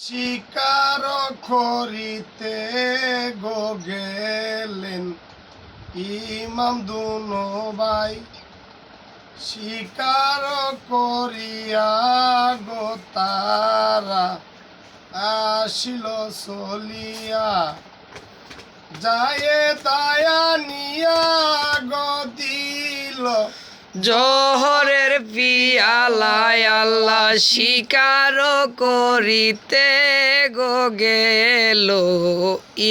শিকার করিতে গেলেন ইমাম দুনো ভাই শিকার করিয়া গো তারা আসিল চলিয়া। যায় দায়া নিয়া গো দিল। জহরের পিয়ালায় আল্লাহ শিকার করিতে গো গেল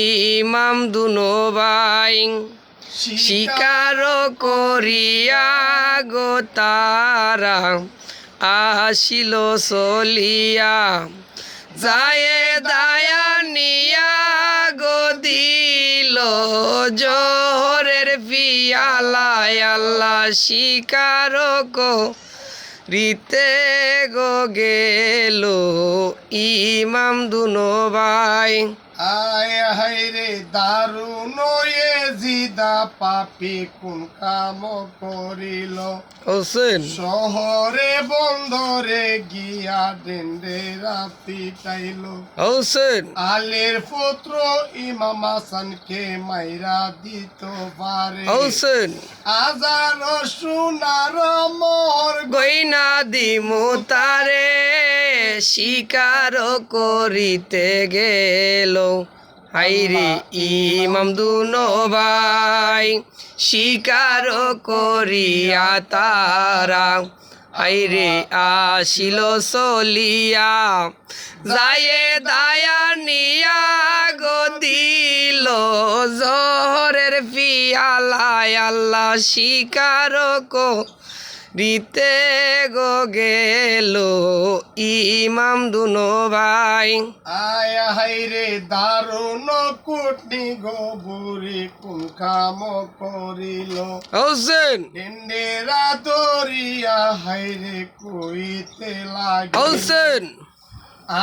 ইমাম দুনো ভাই শিকার করিয়া গো তারা আসিল চলিয়া। যায় দায়া নিয়া গো দিল জোহরের পিয়ালায় আল্লাহ শিকার কো রিতে গো গেল ইমাম দুনো ভাই আয় হাইরে দারুণ এ জিদা পাপি কোন কাম করিল? হোসেন। শহরে বন্দরে গিয়া ডেন্ডে রাতি টাইল। হোসেন। আলের পুত্র ইমাম হাসানকে মাইরা দিত পারে হোসেন। আজার সোনার মোহর গইনা দিমু তারে শিকার করিতে গেল। হাইরে ইমাম দুনো ভাই শিকার করিয়া তারা। হাইরে আসিল চলিয়া যায় দায়া নিয়া গো জহরের পিয়ালায় আল্লাহ শিকার কো রিতে গো গেল ইমাম দুনো ভাই আয় হাইরে দারুণ কুটনি গোবুরি কোন কাম করিল। হোসেন। ডেন্ডেরা দরিয়া হাইরে কইতে লাগে। হোসেন।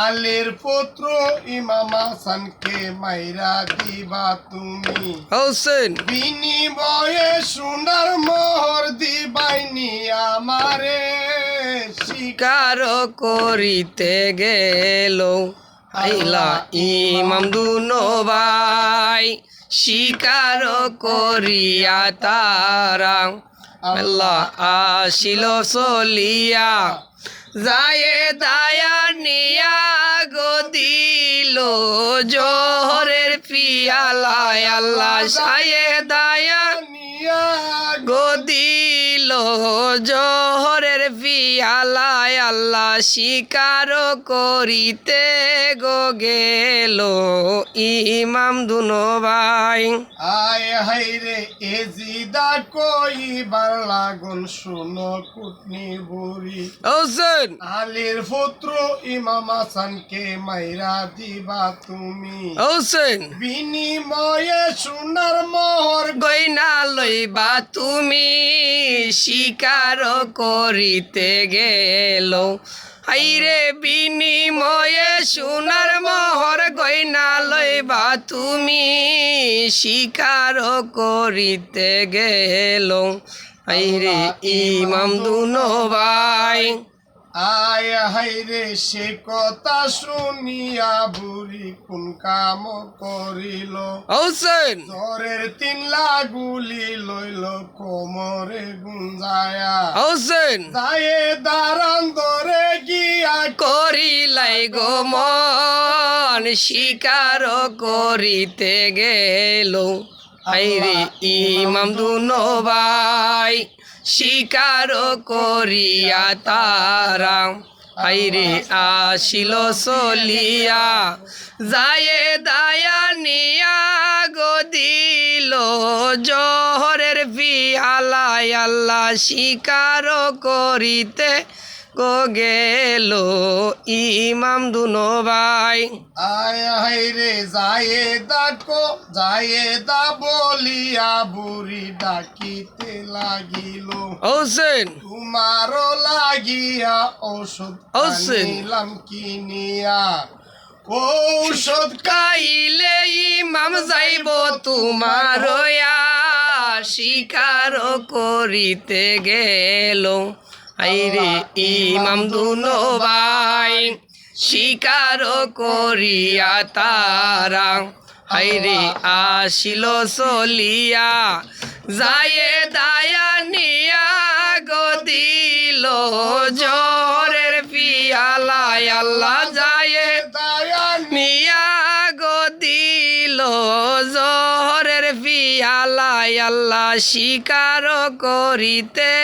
আলের পুত্র ইমাম হাসানকে মাইরা দিবা তুমি। হোসেন। বিনিময়ে সোনার মোহর দিবাইনি আমারে শিকার কার করিতে গেল। আইলা ইমাম দুনো ভাই শিকার করিয়া তারা। আল্লাহ আসিল চলিয়া, যায় দায়া নিয়া গো দিল জোহরের পিয়ালায়। আল্লাহ সায়ে দায়া নিয়া গো দিল জোহরের পিয়ালায় আল্লাহ শিকার করিতে গো গেল ইমাম দুনো ভাই আয় হাইরে এ জিদা কইবার লাগুন শুনো কুটনি বুড়ি। হোসেন। আলীর পুত্র ইমাম হাসানকে মাইরা দিবা তুমি। হোসেন। বিনিময়ে সোনার মোহর গইনা লইবা তুমি শিকার করিতে গেল। হাইরে বিনিময়ে সোনার মোহর গয়না লইবা তুমি শিকার করিতে গেল। হাইরে ইমাম দুনো ভাই আয় হাইরে সে কথা শুনিয়া বুড়ি কোন কাম করিল। হোসেন জ্বরের তিন লাগুলি লইল কোমরে গুঞ্জায়া। হোসেন দায়ে দারান ধরে গিয়া করিলাই গো মন শিকার করিতে গেল আইরে ইমাম দুনো ভাই শিকার করিয়া তারা। আইরে আসিল চলিয়া যায় দায়া নিয়া গো দিল জহরের পিয়ালায় আল্লাহ শিকার করিতে গো গেল ইমাম দুনো ভাই আয় হাইরে যায়ে ডাকো যায়ে দা বলিয়া বুড়ি ডাকিতে লাগিল। হোসেন। তোমারও লাগিয়া ঔষধ ঔষধ। নিলাম কিনিয়া। ঔষধ কাইলে ইমাম যাইব তোমার শিকার করিতে গেল। আইরে ইমাম দুনো ভাই শিকার করিয়া তারা। হাইরে আসিল সলিয়া যায় দায়া নিয়া গদিল জরের পিয়ালায় আল্লাহ শিকার করিতে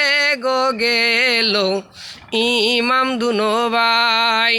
গো গেল। ইমাম দুনো ভাই